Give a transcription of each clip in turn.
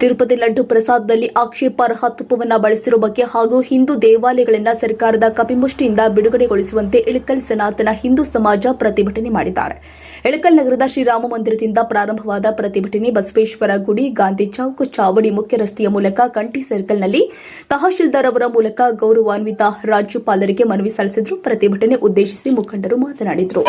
ತಿರುಪತಿ ಲಡ್ಡು ಪ್ರಸಾದದಲ್ಲಿ ಆಕ್ಷೇಪಾರ್ಹ ತುಪ್ಪವನ್ನು ಬಳಸಿರುವ ಬಗ್ಗೆ ಹಾಗೂ ಹಿಂದೂ ದೇವಾಲಯಗಳನ್ನು ಸರ್ಕಾರದ ಕಪಿಮುಷ್ಟಿಯಿಂದ ಬಿಡುಗಡೆಗೊಳಿಸುವಂತೆ ಇಳಕಲ್ ಸನಾತನ ಹಿಂದೂ ಸಮಾಜ ಪ್ರತಿಭಟನೆ ಮಾಡಿದ್ದಾರೆ. ಇಳಕಲ್ ನಗರದ ಶ್ರೀರಾಮ ಮಂದಿರದಿಂದ ಪ್ರಾರಂಭವಾದ ಪ್ರತಿಭಟನೆ ಬಸವೇಶ್ವರ ಗುಡಿ, ಗಾಂಧಿ ಚೌಕ್, ಚಾವಡಿ ಮುಖ್ಯ ರಸ್ತೆಯ ಮೂಲಕ ಕಂಠಿ ಸರ್ಕಲ್ನಲ್ಲಿ ತಹಶೀಲ್ದಾರ್ ಅವರ ಮೂಲಕ ಗೌರವಾನ್ವಿತ ರಾಜ್ಯಪಾಲರಿಗೆ ಮನವಿ ಸಲ್ಲಿಸಿದ್ರು. ಪ್ರತಿಭಟನೆ ಉದ್ದೇಶಿಸಿ ಮುಖಂಡರು ಮಾತನಾಡಿದರು.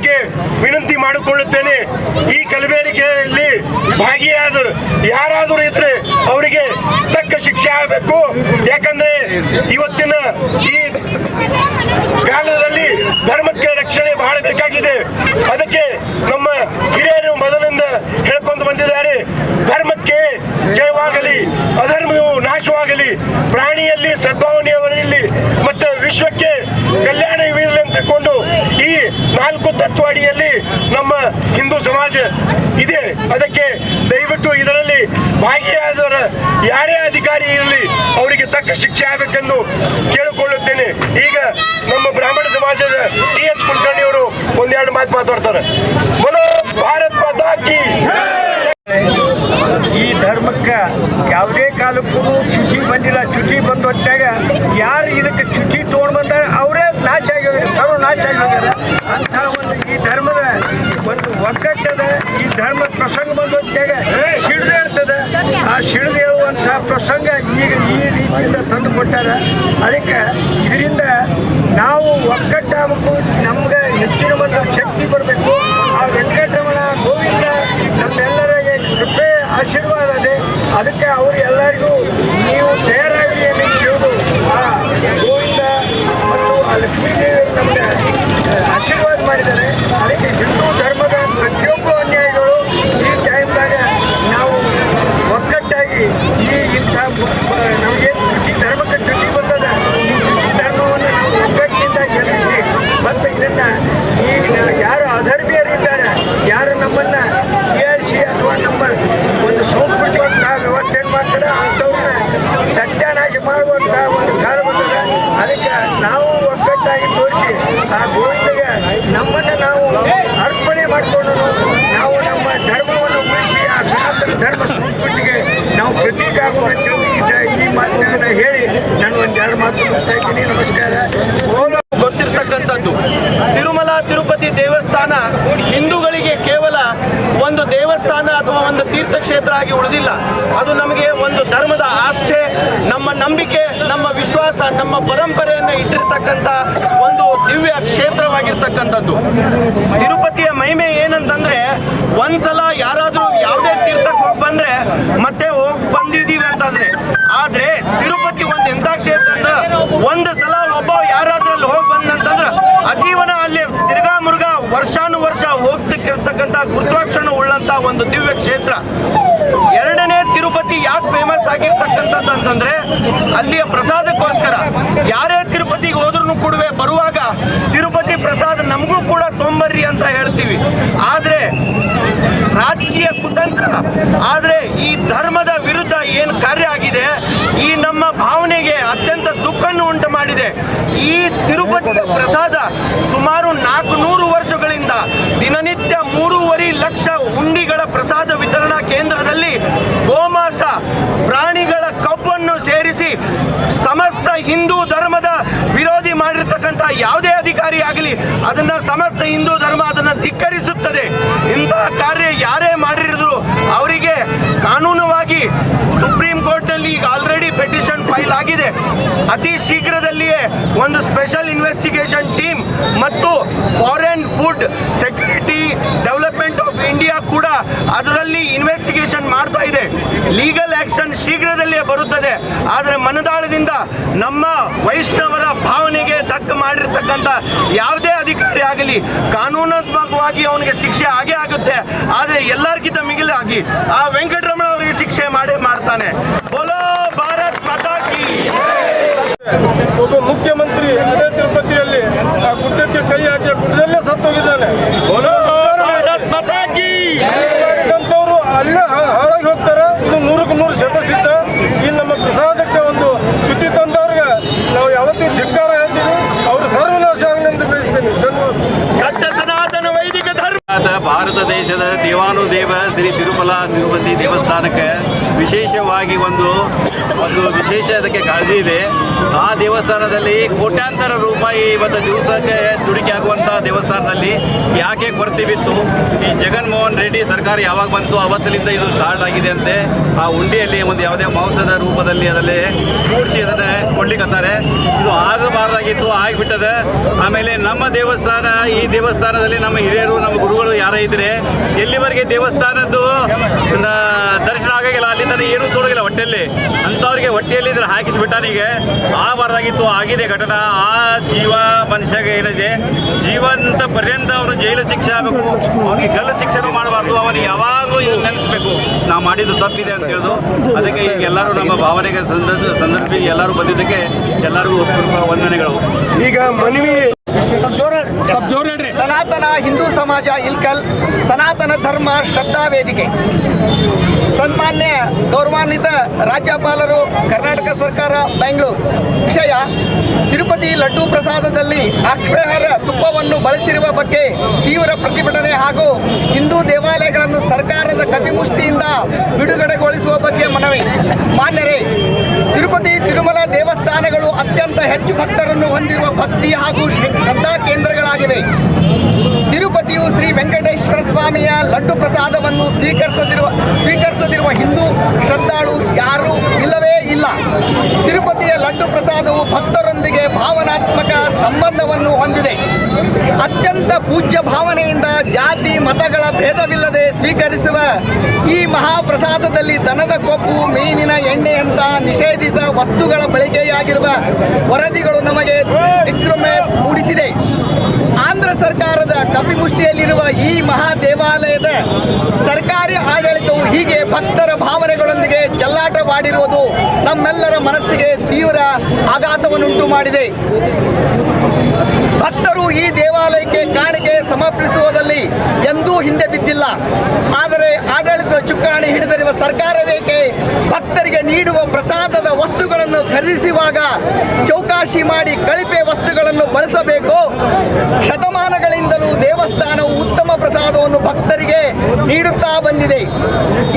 ಜಿಲ್ಲಾಡಳಿತಕ್ಕೆ ವಿನಂತಿ ಮಾಡಿಕೊಳ್ಳುತ್ತೇನೆ. ಈ ಕಲಬೇರಿಕೆಯಲ್ಲಿ ಭಾಗಿಯಾದರು ಯಾರಾದರೂ ಇದ್ರೆ ಅವರಿಗೆ ತಕ್ಕ ಶಿಕ್ಷೆ ಆಗಬೇಕು. ಯಾಕಂದ್ರೆ ಇವತ್ತಿನ ಈ ಕಾಲದಲ್ಲಿ ಧರ್ಮಕ್ಕೆ ರಕ್ಷಣೆ ಬಹಳ ಬೇಕಾಗಿದೆ. ಅದಕ್ಕೆ ನಮ್ಮ ಹಿರಿಯರು ಮೊದಲಿಂದ ಹೇಳ್ಕೊಂಡು ಬಂದಿದ್ದಾರೆ. ಧರ್ಮಕ್ಕೆ ಜಯವಾಗಲಿ, ಅಧರ್ಮವು ನಾಶವಾಗಲಿ, ಪ್ರಾಣಿಯಲ್ಲಿ ಸದ್ಭಾವನೆಯವರಲ್ಲಿ, ಮತ್ತು ವಿಶ್ವಕ್ಕೆ ಕಲ್ಯಾಣವಿರಲಿ ಅಂತ ತಿಳ್ಕೊಂಡು ಈ ನಾಲ್ಕು ತತ್ವ ಅಡಿಯಲ್ಲಿ ನಮ್ಮ ಹಿಂದೂ ಸಮಾಜ ಇದೆ. ಅದಕ್ಕೆ ದಯವಿಟ್ಟು ಇದರಲ್ಲಿ ಭಾಗಿಯಾದವರ ಯಾರೇ ಅಧಿಕಾರಿ ಇರಲಿ, ಅವರಿಗೆ ತಕ್ಕ ಶಿಕ್ಷೆ ಆಗಬೇಕೆಂದು ಕೇಳಿಕೊಳ್ಳುತ್ತೇನೆ. ಈಗ ನಮ್ಮ ಬ್ರಾಹ್ಮಣ ಸಮಾಜದ ಟಿ ಎಚ್ ಕುಲಕರ್ಣಿ ಅವರು ಒಂದೆರಡು ಮಾತು ಮಾತಾಡ್ತಾರೆ. ಭಾರತ್ ಪತಾಕಿ ಈ ಧರ್ಮಕ್ಕೆ ಯಾವುದೇ ಕಾಲಕ್ಕೂ ಚ್ಯುತಿ ಬಂದಿಲ್ಲ ಚುಟಿ ಬಂದ ಹೊತ್ತಾಗ ಯಾರು ಇದಕ್ಕೆ ಚ್ಯುತಿ ತೊಗೊಂಡು ಬಂದಾರೆ ಅವರೇ ನಾಶ ಆಗಿ ಸರ್ವ ನಾಶ ಆಗಿ ಹೋಗ್ಯಾರ ಅಂಥ ಒಂದು ಈ ಧರ್ಮದ ಒಂದು ಒಗ್ಗಟ್ಟದ ಈ ಧರ್ಮ ಪ್ರಸಂಗ ಬಂದ ಹೊತ್ತಾಗ ಸಿಡಿದು ಇರ್ತದೆ. ಆ ಸಿಡಿದು ಇರುವಂತಹ ಪ್ರಸಂಗ ಈಗ ಈ ರೀತಿಯಿಂದ ತಂದು ಕೊಟ್ಟಾರ. ಅದಕ್ಕೆ ಇದರಿಂದ ನಾವು ಒಗ್ಗಟ್ಟಾಗಬೇಕು, ನಮ್ಗೆ ಹೆಚ್ಚಿನ ಒಂದು ಶಕ್ತಿ ಬರಬೇಕು ಆ ವೆಂಕಟರಮಣ, ಗೋವಿಂದ, ನಮ್ಮೆಲ್ಲರಿಗೆ ಕೃಪೆ, ಆಶೀರ್ವಾದ ಇದೆ. ಅದಕ್ಕೆ ಅವರು ಎಲ್ಲರಿಗೂ ನೀವು ತಯಾರಾಗಿ ಅಂತ ಕೇಳುವುದು ಆ ಗೋವಿಂದ ಮತ್ತು ಆ ಲಕ್ಷ್ಮೀದೇವಿ ನಮಗೆ ಆಶೀರ್ವಾದ ಮಾಡಿದ್ದಾರೆ ಅದಕ್ಕೆ ಹಿಂದೂ ಧರ್ಮದ ಪ್ರತಿಯೊಬ್ಬ ಅನ್ಯಾಯಗಳು ಈ ಟೈಮ್ದಾಗ ನಾವು ಒಗ್ಗಟ್ಟಾಗಿ ಈ ಇಂಥ ನಮಗೆ ಈ ಧರ್ಮಕ್ಕೆ ಚ್ಯುತಿ ಬಂದದ ಈ ಚ್ಯುತಿ ಧರ್ಮವನ್ನು ನಾವು ಒಗ್ಗಟ್ಟಿನಿಂದ ಗೆಲ್ಲಿಸಿ ಮತ್ತು ಇದನ್ನ ಈಗ ಯಾರು ಅಧರ್ಮೀಯರಿದ್ದಾರೆ ಯಾರು ನಮ್ಮನ್ನ ಹೀಯಾಳಿಸಿ ಅಥವಾ ನಮ್ಮ ಒಂದು ಸಂಸ್ಕೃತಿವಂತಹ ವ್ಯವಸ್ಥೆ ಮಾಡ್ತಾರೆ ಅಂಥವ್ರನ್ನ ಈ ಮಾತುಗಳನ್ನ ಹೇಳಿ ನಾನು ಗೊತ್ತಿರ್ತಕ್ಕಂಥದ್ದು. ತಿರುಮಲ ತಿರುಪತಿ ದೇವಸ್ಥಾನ ಹಿಂದೂಗಳಿಗೆ ಕೇವಲ ಒಂದು ದೇವಸ್ಥಾನ ಅಥವಾ ಒಂದು ತೀರ್ಥಕ್ಷೇತ್ರ ಆಗಿ ಉಳಿದಿಲ್ಲ. ಅದು ನಮಗೆ ಒಂದು ಧರ್ಮದ ಆಸ್ಥೆ, ನಮ್ಮ ನಂಬಿಕೆ, ನಮ್ಮ ವಿಶ್ವಾಸ, ನಮ್ಮ ಪರಂಪರೆಯನ್ನು ಇಟ್ಟಿರ್ತಕ್ಕಂಥ ಒಂದು ದಿವ್ಯ ಕ್ಷೇತ್ರವಾಗಿರ್ತಕ್ಕಂಥದ್ದು. ತಿರುಪತಿಯ ಮಹಿಮೆ ಏನಂತಂದ್ರೆ, ಒಂದ್ಸಲ ಯಾರಾದರೂ ಯಾವುದೇ ತೀರ್ಥಕ್ಕೆ ಹೋಗಿ ಬಂದ್ರೆ ಮತ್ತೆ ಹೋಗಿ ಬಂದಿದ್ದೀವಿ ಅಂತಂದ್ರೆ ಆದ್ರೆ ತಿರುಪತಿ ಒಂದು ಎಂಥ ಕ್ಷೇತ್ರ ಅಂದ್ರೆ ಒಂದು ಸಲ ಒಬ್ಬ ಯಾರಾದ್ರೂ ಅಲ್ಲಿ ಹೋಗಿ ಬಂದಂತಂದ್ರೆ ಅಜೀವನ ಅಲ್ಲಿ ತಿರ್ಗಾ ಮುರುಗ ವರ್ಷಾನುವರ್ಷ ಹೋಗ್ತಿರ್ತಕ್ಕಂಥ ಗುರುತ್ವಾಕ್ಷಣ ಉಳ್ಳಂತ ಒಂದು ದಿವ್ಯ ಕ್ಷೇತ್ರ. ಎರಡನೇ ತಿರುಪತಿ ಯಾಕೆ ಫೇಮಸ್ ಆಗಿರ್ತಕ್ಕಂಥದ್ದು ಅಂತಂದ್ರೆ ಅಲ್ಲಿಯ ಪ್ರಸಾದಕ್ಕೋಸ್ಕರ. ಯಾರೇ ತಿರುಪತಿಗೆ ಹೋದ್ರೂ ಕೂಡ ಬರುವಾಗ ತಿರುಪತಿ ಪ್ರಸಾದ ನಮಗೂ ಕೂಡ ತೊಂಬರ್ರಿ ಅಂತ ಹೇಳ್ತೀವಿ. ಆದ್ರೆ ರಾಜಕೀಯ ಕುತಂತ್ರ ಆದ್ರೆ ಈ ಧರ್ಮದ ವಿರುದ್ಧ ಏನು ಕಾರ್ಯ ಆಗಿದೆ ಈ ನಮ್ಮ ಭಾವನೆಗೆ ಅತ್ಯಂತ ದುಃಖವನ್ನು ಉಂಟು ಮಾಡಿದೆ ಈ ತಿರುಪತಿಯ ಪ್ರಸಾದ ಸುಮಾರು ನಾಲ್ಕುನೂರು ವರ್ಷಗಳಿಂದ ದಿನನಿತ್ಯ ಮೂರುವರೆ ಲಕ್ಷ ಉಂಡಿಗಳ ಪ್ರಸಾದ ವಿತರಣಾ ಕೇಂದ್ರದಲ್ಲಿ ಗೋಮಾಸ, ಪ್ರಾಣಿಗಳ ಕಬ್ಬನ್ನು ಸೇರಿಸಿ ಸಮಸ್ತ ಹಿಂದೂ ಧರ್ಮದ ವಿರೋಧಿ ಮಾಡಿರ್ತಕ್ಕಂಥ ಯಾವುದೇ ಅಧಿಕಾರಿ ಆಗಲಿ, ಅದನ್ನ ಸಮಸ್ತ ಹಿಂದೂ ಧರ್ಮ ಅದನ್ನ ಧಿಕ್ಕರಿಸುತ್ತದೆ. ಆಗಿದೆ ಅತಿ ಶೀಘ್ರದಲ್ಲಿಯೇ ಒಂದು ಸ್ಪೆಷಲ್ ಇನ್ವೆಸ್ಟಿಗೇಷನ್ ಟೀಮ್ ಮತ್ತು foreign food security development of India ಕೂಡ ಅದರಲ್ಲಿ ಇನ್ವೆಸ್ಟಿಗೇಷನ್ ಮಾಡ್ತಾ ಇದೆ. ಲೀಗಲ್ ಆಕ್ಷನ್ ಶೀಘ್ರದಲ್ಲೇ ಬರುತ್ತದೆ. ಆದರೆ ಮನದಾಳದಿಂದ ನಮ್ಮ ವೈಷ್ಣವರ ಭಾವನೆಗೆ ತಕ್ಕ ಮಾಡಿರ್ತಕ್ಕಂಥ ಯಾವುದೇ ಅಧಿಕಾರಿ ಆಗಲಿ, ಕಾನೂನಾತ್ಮಕವಾಗಿ ಅವನಿಗೆ ಶಿಕ್ಷೆ ಆಗೇ ಆಗುತ್ತೆ. ಆದರೆ ಎಲ್ಲರಿಗಿಂತ ಮಿಗಿಲಾಗಿ ಆ ವೆಂಕಟರಮಣ ಅವರಿಗೆ ಶಿಕ್ಷೆ ಮಾಡೇ ಮಾಡ್ತಾನೆ ಬೋಲೋ ಭಾರತ್ ಮಾತಾ ಕಿ ಒಬ್ಬ ಮುಖ್ಯಮಂತ್ರಿ ಅದೇ ತಿರುಪತಿಯಲ್ಲಿ ಆ ಗುಡ್ಡಕ್ಕೆ ಕೈ ಹಾಕಿ ಗುಡ್ಡದಲ್ಲೇ ಸತ್ತೋಗಿದ್ದಾನೆ. ಮಾಡಿದಂಥವ್ರು ಅಲ್ಲೇ ಹಾಳಾಗಿ ಹೋಗ್ತಾರೆ. ಇದು ನೂರಕ್ಕೆ ನೂರು ಶತಸಿದ್ಧ. ಈ ನಮ್ಮ ಪ್ರಸಾದಕ್ಕೆ ಒಂದು ಚ್ಯುತಿ ತಂದವ್ರಿಗೆ ನಾವು ಯಾವತ್ತೂ ಧಿಕ್ಕಾರ ಹೇಳ್ತೀವಿ. ಅವರು ಸರ್ವನಾಶ ಆಗಲಿ ಅಂತ ಬಯಸ್ತೀನಿ. ಧನ್ಯವಾದ. ಸತ್ಯ ಸನಾತನ ವೈದಿಕ ಧರ್ಮ. ಭಾರತ ಭಾರತ ದೇಶದ ದೇವಾನುದೇವ ಶ್ರೀ ತಿರುಮಲ ತಿರುಪತಿ ದೇವಸ್ಥಾನಕ್ಕೆ ವಿಶೇಷವಾಗಿ ಒಂದು ಒಂದು ವಿಶೇಷ ಅದಕ್ಕೆ ಕಾಳಜಿ ಇದೆ. ಆ ದೇವಸ್ಥಾನದಲ್ಲಿ ಕೋಟ್ಯಾಂತರ ರೂಪಾಯಿ ಇವತ್ತು ದಿವಸಕ್ಕೆ ದುಡಿಕೆ ಆಗುವಂಥ ದೇವಸ್ಥಾನದಲ್ಲಿ ಯಾಕೆ ಕೊರತೆ ಬಿತ್ತು? ಈ ಜಗನ್ಮೋಹನ್ ರೆಡ್ಡಿ ಸರ್ಕಾರ ಯಾವಾಗ ಬಂತು? ಅವತ್ತಲಿಂದ ಇದು ಸ್ಟಾರ್ಟ್ ಆಗಿದೆ ಅಂತೆ. ಆ ಉಂಡಿಯಲ್ಲಿ ಒಂದು ಯಾವುದೇ ಮಾಂಸದ ರೂಪದಲ್ಲಿ ಅದರಲ್ಲಿ ಕೂಡಿಸಿ ಅದನ್ನು ಕೊಡ್ಲಿಕ್ಕತ್ತಾರೆ ಇದು ಆಗಬಾರ್ದಾಗಿತ್ತು, ಆಗಿಬಿಟ್ಟದೆ. ಆಮೇಲೆ ನಮ್ಮ ದೇವಸ್ಥಾನ, ಈ ದೇವಸ್ಥಾನದಲ್ಲಿ ನಮ್ಮ ಹಿರಿಯರು, ನಮ್ಮ ಗುರುಗಳು ಯಾರೇ ಇದ್ರೆ ಎಲ್ಲಿವರೆಗೆ ದೇವಸ್ಥಾನದ್ದು ದರ್ಶನ ಆಗಾಗಿಲ್ಲ ಏನು ಏನೂ ತೋಡಗಿಲ್ಲ ಹೊಟ್ಟೆಯಲ್ಲಿ ಅಂಥವ್ರಿಗೆ ಹೊಟ್ಟೆಯಲ್ಲಿ ಇದ್ರೆ ಹಾಕಿಸ್ಬಿಟ್ಟಾನೀಗ ಆಗಬಾರ್ದಾಗಿತ್ತು, ಆಗಿದೆ ಘಟನೆ. ಆ ಜೀವ ಮನುಷ್ಯಗೆ ಏನಿದೆ? ಜೀವಂತ ಪರ್ಯಂತ ಅವನು ಜೈಲು ಶಿಕ್ಷೆ ಆಗಬೇಕು. ಅವನಿಗೆ ಗಲ್ಲು ಶಿಕ್ಷೆನೂ ಮಾಡಬಾರ್ದು. ಅವನಿಗೆ ಯಾವಾಗಲೂ ಇದು ನೆನೆಸ್ಬೇಕು. ನಾವು ಮಾಡಿದ್ದು ತಪ್ಪಿದೆ ಅಂತ ಹೇಳೋದು, ಅದಕ್ಕೆ ಈಗ ಎಲ್ಲರೂ ನಮ್ಮ ಭಾವನೆಗೆ ಸಂದರ್ಭ ಸಂದರ್ಭ ಎಲ್ಲರೂ ಬಂದಿದ್ದಕ್ಕೆ ಎಲ್ಲರಿಗೂ ವಂದನೆಗಳು. ಈಗ ಮನವಿ ಸನಾತನ ಹಿಂದೂ ಸಮಾಜ ಇಲ್ಕಲ್ ಸನಾತನ ಧರ್ಮ ಶ್ರದ್ಧಾ ವೇದಿಕೆ. ಸನ್ಮಾನ್ಯ ಗೌರವಾನ್ವಿತ ರಾಜ್ಯಪಾಲರು ಕರ್ನಾಟಕ ಸರ್ಕಾರ ಬೆಂಗಳೂರು. ವಿಷಯ ತಿರುಪತಿ ಲಡ್ಡು ಪ್ರಸಾದದಲ್ಲಿ ಆಕ್ಷೇಹಾರ ತುಪ್ಪವನ್ನು ಬಳಸಿರುವ ಬಗ್ಗೆ ತೀವ್ರ ಪ್ರತಿಭಟನೆ ಹಾಗೂ ಹಿಂದೂ ದೇವಾಲಯಗಳನ್ನು ಸರ್ಕಾರದ ಕಪಿಮುಷ್ಟಿಯಿಂದ ಬಿಡುಗಡೆಗೊಳಿಸುವ ಬಗ್ಗೆ ಮನವಿ. ಮಾನ್ಯರೇ ತಿರುಪತಿ ತಿರುಮಲ ದೇವಸ್ಥಾನಗಳು ಅತ್ಯಂತ ಹೆಚ್ಚು ಭಕ್ತರನ್ನು ಹೊಂದಿರುವ ಭಕ್ತಿ ಹಾಗೂ ಶ್ರ- ಶ್ರದ್ಧಾ ಕೇಂದ್ರಗಳಾಗಿವೆ. ತಿರುಪತಿಯು ಶ್ರೀ ವೆಂಕಟೇಶ್ವರ ಸ್ವಾಮಿಯ ಲಡ್ಡು ಪ್ರಸಾದವನ್ನು ಸ್ವೀಕರಿಸದಿರುವ ಸ್ವೀಕರಿಸದಿರುವ ಹಿಂದೂ ಶ್ರದ್ಧಾಳು ಯಾರೂ ಇಲ್ಲವೇ ಇಲ್ಲ. ತಿರುಪತಿಯ ಲಡ್ಡು ಪ್ರಸಾದವು ಭಕ್ತರೊಂದಿಗೆ ಭಾವನಾತ್ಮಕ ಸಂಬಂಧವನ್ನು ಹೊಂದಿದೆ. ಅತ್ಯಂತ ಪೂಜ್ಯ ಭಾವನೆಯಿಂದ ಜಾತಿ, ಮತಗಳ ಭೇದವಿಲ್ಲದೆ ಸ್ವೀಕರಿಸುವ ಈ ಮಹಾಪ್ರಸಾದದಲ್ಲಿ ದನದ ಕೊಬ್ಬು, ಮೀನಿನ ಎಣ್ಣೆಯಂತ ನಿಷೇಧಿತ ವಸ್ತುಗಳ ಬಳಕೆಯಾಗಿರುವ ವರದಿಗಳು ನಮಗೆ ದಿಗ್ಭ್ರಮೆ ಮೂಡಿಸಿದೆ. ಕಪಿಮುಷ್ಟಿಯಲ್ಲಿರುವ ಈ ಮಹಾ ದೇವಾಲಯದ ಸರ್ಕಾರಿ ಆಡಳಿತವು ಹೀಗೆ ಭಕ್ತರ ಭಾವನೆಗಳೊಂದಿಗೆ ಚೆಲ್ಲಾಟವಾಡಿರುವುದು ನಮ್ಮೆಲ್ಲರ ಮನಸ್ಸಿಗೆ ತೀವ್ರ ಆಘಾತವನ್ನುಂಟು ಮಾಡಿದೆ. ಭಕ್ತರು ಈ ದೇವಾಲಯಕ್ಕೆ ಕಾಣಿಕೆ ಸಮರ್ಪಿಸುವುದಲ್ಲಿ ಎಂದೂ ಹಿಂದೆ ಬಿದ್ದಿಲ್ಲ. ಆದರೆ ಆಡಳಿತ ಚುಕ್ಕಾಣಿ ಹಿಡಿದಿರುವ ಸರ್ಕಾರವೇಕೆ ಭಕ್ತರಿಗೆ ನೀಡುವ ಪ್ರಸಾದದ ವಸ್ತುಗಳನ್ನು ಖರೀದಿಸುವಾಗ ಚೌಕಾಶಿ ಮಾಡಿ ಕಳಿಪೆ ವಸ್ತುಗಳನ್ನು ಬಳಸಬೇಕು? ಶತಮಾನಗಳಿಂದಲೂ ದೇವಸ್ಥಾನವು ಉತ್ತಮ ಪ್ರಸಾದವನ್ನು ಭಕ್ತರಿಗೆ ನೀಡುತ್ತಾ ಬಂದಿದೆ.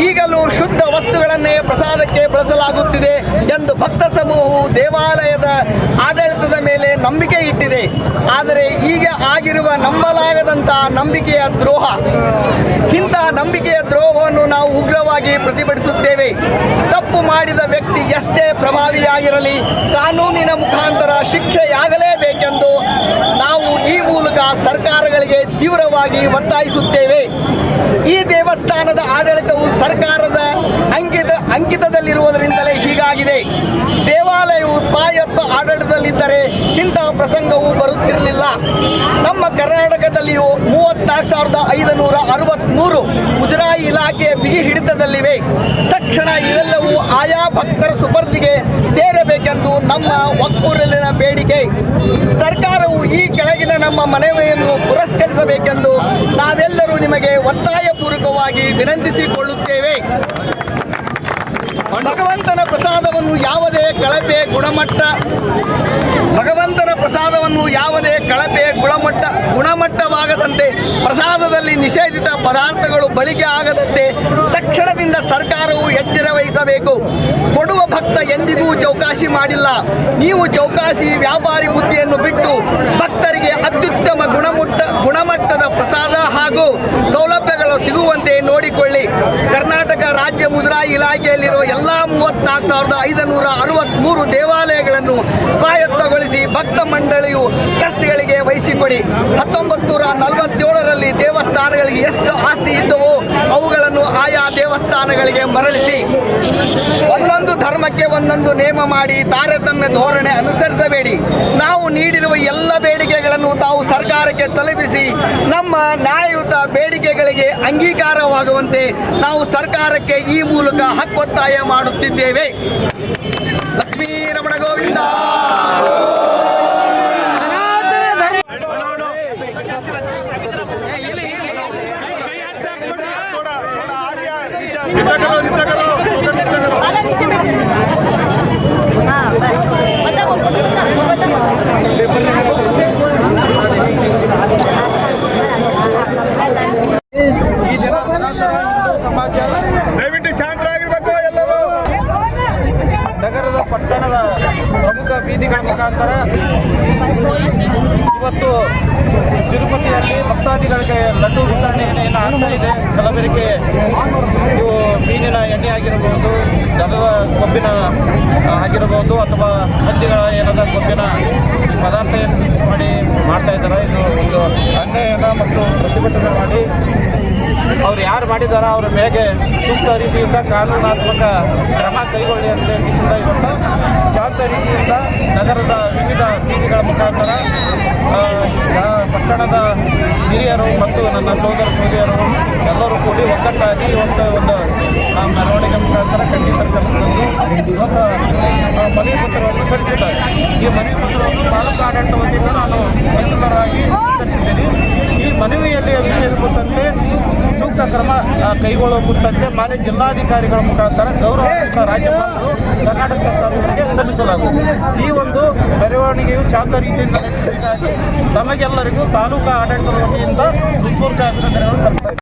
ಈಗಲೂ ಶುದ್ಧ ವಸ್ತುಗಳನ್ನೇ ಪ್ರಸಾದಕ್ಕೆ ಬಳಸಲಾಗುತ್ತಿದೆ. ಎಂದು ಭಕ್ತ ಸಮೂಹವು ದೇವಾಲಯದ ಆಡಳಿತದ ಮೇಲೆ ನಂಬಿಕೆ ಇಟ್ಟಿದೆ. ಆದರೆ ಈಗ ಆಗಿರುವ ನಂಬಲಾಗದಂತಹ ನಂಬಿಕೆಯ ದ್ರೋಹ, ಇಂತಹ ನಂಬಿಕೆಯ ದ್ರೋಹವನ್ನು ನಾವು ಉಗ್ರವಾಗಿ ಪ್ರತಿಭಟಿಸುತ್ತೇವೆ. ತಪ್ಪು ಮಾಡಿದ ವ್ಯಕ್ತಿ ಎಷ್ಟೇ ಪ್ರಭಾವಿಯಾಗಿರಲಿ, ಕಾನೂನಿನ ಮುಖಾಂತರ ಶಿಕ್ಷೆಯಾಗಲೇಬೇಕೆಂದು ನಾವು ಈ ಮೂಲಕ ಸರ್ಕಾರಗಳಿಗೆ ತೀವ್ರವಾಗಿ ಒತ್ತಾಯಿಸುತ್ತೇವೆ. ಈ ದೇವಸ್ಥಾನದ ಆಡಳಿತವು ಸರ್ಕಾರದ ಅಂಕಿತ ಅಂಕಿತದಲ್ಲಿರುವುದರಿಂದಲೇ ಹೀಗಾಗಿದೆ. ದೇವಾಲಯವು ಸ್ವಾಯತ್ತ ಆಡಳಿತದಲ್ಲಿದ್ದರೆ ಇಂತಹ ಪ್ರಸಂಗವು ಬರುತ್ತಿರಲಿಲ್ಲ. ನಮ್ಮ ಕರ್ನಾಟಕದಲ್ಲಿಯೂ ಮೂವತ್ನಾಲ್ಕು ಸಾವಿರದ ಐದುನೂರ ಅರವತ್ತ್ಮೂರು ಮುಜರಾಯಿ ಇಲಾಖೆಯ ಬಿಗಿ ಹಿಡಿತದಲ್ಲಿವೆ. ತಕ್ಷಣ ಇವೆಲ್ಲವೂ ಆಯಾ ಭಕ್ತರ ಸುಪರ್ದಿಗೆ ಸೇರಬೇಕೆಂದು ನಮ್ಮ ಒಕ್ಕೂರಲ್ಲಿನ ಬೇಡಿಕೆ. ಸರ್ಕಾರವು ಈ ಕೆಳಗಿನ ನಮ್ಮ ಮನವಿಯನ್ನು ಪುರಸ್ಕರಿಸಬೇಕೆಂದು ನಾವೆಲ್ಲರೂ ನಿಮಗೆ ಒತ್ತಾಯಪೂರ್ವಕವಾಗಿ ವಿನಂತಿಸಿಕೊಳ್ಳುತ್ತೇವೆ. ಭಗವಂತನ ಪ್ರಸಾದವನ್ನು ಯಾವುದೇ ಕಳಪೆ ಗುಣಮಟ್ಟ, ಭಗವಂತನ ಪ್ರಸಾದವನ್ನು ಯಾವುದೇ ಕಳಪೆ ಗುಣಮಟ್ಟ, ಗುಣಮಟ್ಟವಾಗದಂತೆ ಪ್ರಸಾದದಲ್ಲಿ ನಿಷೇಧಿತ ಪದಾರ್ಥಗಳು ಬಳಿಕೆ ಆಗದಂತೆ ತಕ್ಷಣದಿಂದ ಸರ್ಕಾರವು ಎಚ್ಚರ ವಹಿಸಬೇಕು. ಕೊಡುವ ಭಕ್ತ ಎಂದಿಗೂ ಚೌಕಾಸಿ ಮಾಡಿಲ್ಲ. ನೀವು ಚೌಕಾಸಿ ವ್ಯಾಪಾರಿ ಬುದ್ಧಿಯನ್ನು ಬಿಟ್ಟು ಭಕ್ತರಿಗೆ ಅತ್ಯುತ್ತಮ ಗುಣಮಟ್ಟ, ಗುಣಮಟ್ಟದ ಪ್ರಸಾದ ಹಾಗೂ ಸೌಲಭ್ಯಗಳು ಸಿಗುವಂತೆ ನೋಡಿಕೊಳ್ಳಿ. ಕರ್ನಾಟಕ ರಾಜ್ಯ ಮುದ್ರಾಯಿ ಇಲಾಖೆಯಲ್ಲಿರುವ ಎಲ್ಲ ಮೂವತ್ನಾಲ್ಕು ಸಾವಿರದ ಐದುನೂರ ಅರವತ್ತ್ಮೂರು ದೇವಾಲಯಗಳನ್ನು ಸ್ವಾಯತ್ತಗೊಳಿಸಿ ಭಕ್ತ ಮಂಡಳಿಯು ಟ್ರಸ್ಟ್ಗಳಿಗೆ ವಹಿಸಿಕೊಡಿ ಹತ್ತೊಂಬತ್ತು ನೂರ ನಲವತ್ತೇಳರಲ್ಲಿ ದೇವಸ್ಥಾನಗಳಿಗೆ ಎಷ್ಟು ಆಸ್ತಿ ಇದ್ದವು ಅವುಗಳನ್ನು ಆಯಾ ದೇವಸ್ಥಾನಗಳಿಗೆ ಮರಳಿಸಿ. ಒಂದೊಂದು ಧರ್ಮಕ್ಕೆ ಒಂದೊಂದು ನೇಮ ಮಾಡಿ ತಾರತಮ್ಯ ಧೋರಣೆ ಅನುಸರಿಸಬೇಡಿ. ನಾವು ನೀಡಿರುವ ಎಲ್ಲ ಬೇಡಿಕೆಗಳನ್ನು ತಾವು ಸರ್ಕಾರಕ್ಕೆ ತಲುಪಿಸಿ ನಮ್ಮ ನ್ಯಾಯಯುತ ಬೇಡಿಕೆಗಳಿಗೆ ಅಂಗೀಕಾರವಾಗುವಂತೆ ನಾವು ಸರ್ಕಾರಕ್ಕೆ ಈ ಮೂಲಕ ಹಕ್ಕೊತ್ತಾಯ ಮಾಡುತ್ತಿದ್ದೇವೆ. ಲಕ್ಷ್ಮೀ ರಮಣ ಗೋವಿಂದ. ದಯವಿಟ್ಟು ಶಾಂತರಾಗಿರ್ಬೇಕು ಎಲ್ಲರೂ. ನಗರದ ಪಟ್ಟಣದ ಪ್ರಮುಖ ಬೀದಿಗಳ ಮುಖಾಂತರ ಇವತ್ತು ತಿರುಪತಿಯಲ್ಲಿ ಭಕ್ತಾದಿಗಳಿಗೆ ಲಡ್ಡು ವಿತರಣೆ ಏನು ಆಗ್ತಾ ಇದೆ. ಕಲಬೆರಕೆ ಇವು ಮೀನಿನ ಎಣ್ಣೆ ಆಗಿರಬಹುದು ದನದ ಕೊಬ್ಬಿನ ಆಗಿರಬಹುದು ಅಥವಾ ಹಂದಿಗಳ ಏನದ ಕೊಬ್ಬಿನ ಈ ಪದಾರ್ಥ ಏನು ಮಿಕ್ಸ್ ಮಾಡಿ ಮಾಡ್ತಾ ಇದ್ದಾರೆ ಇದು ಒಂದು ಅನ್ಯಾಯನ ಮತ್ತು ಪ್ರತಿಭಟನೆ ಮಾಡಿ ಅವ್ರು ಯಾರು ಮಾಡಿದಾರೋ ಅವ್ರ ಮೇಲೆ ಸೂಕ್ತ ರೀತಿಯಿಂದ ಕಾನೂನಾತ್ಮಕ ಕ್ರಮ ಕೈಗೊಳ್ಳಿ ಅಂತ ಇವತ್ತು ಶಾಂತ ರೀತಿಯಿಂದ ನಗರದ ವಿವಿಧ ಬೀದಿಗಳ ಮುಖಾಂತರ ಪಟ್ಟಣದ ಹಿರಿಯರು ಮತ್ತು ನನ್ನ ಸೋದರ ಸೋದರಿಯರು ಎಲ್ಲರೂ ಕೂಡಿ ಒಗ್ಗಟ್ಟಾಗಿ ಒಂದು ಒಂದು ಮೆರವಣಿಗೆ ಮುಖಾಂತರ ಖಂಡಿತ ಇವತ್ತು ಮನವಿ ಪತ್ರವನ್ನು ಸಲ್ಲಿಸಿದ್ದಾರೆ. ಈ ಮನವಿ ಪತ್ರವನ್ನು ತಾಲೂಕು ಆಡಳಿತ ವತಿಯಿಂದ ನಾನು ಮೈಸೂರರಾಗಿ ಸ್ವೀಕರಿಸಿದ್ದೇನೆ. ಈ ಮನವಿಯಲ್ಲಿ ವಿಷಯದ ಕುರಿತಂತೆ ಸೂಕ್ತ ಕ್ರಮ ಕೈಗೊಳ್ಳುವ ಕುರಿತಂತೆ ಮಾನ್ಯ ಜಿಲ್ಲಾಧಿಕಾರಿಗಳ ಮುಖಾಂತರ ಗೌರವಾನ್ವಿತ ರಾಜ್ಯಪಾಲರು ಕರ್ನಾಟಕ ಸರ್ಕಾರಗಳಿಗೆ ಸಲ್ಲಿಸಲಾಗುವುದು ಈ ಒಂದು ಮೆರವಣಿಗೆಯು ಶಾಂತ ರೀತಿಯಿಂದ ನಡೆಸಿದ್ದಾಗಿ ತಮಗೆಲ್ಲರಿಗೂ ತಾಲೂಕಾ ಆಡಳಿತದ ವತಿಯಿಂದ ಹೃತ್ಪೂರ್ವಕ ಅಭಿನಂದನೆಗಳು ಸಲ್ಲಿಸ್ತಾ ಇದ್ದೇನೆ.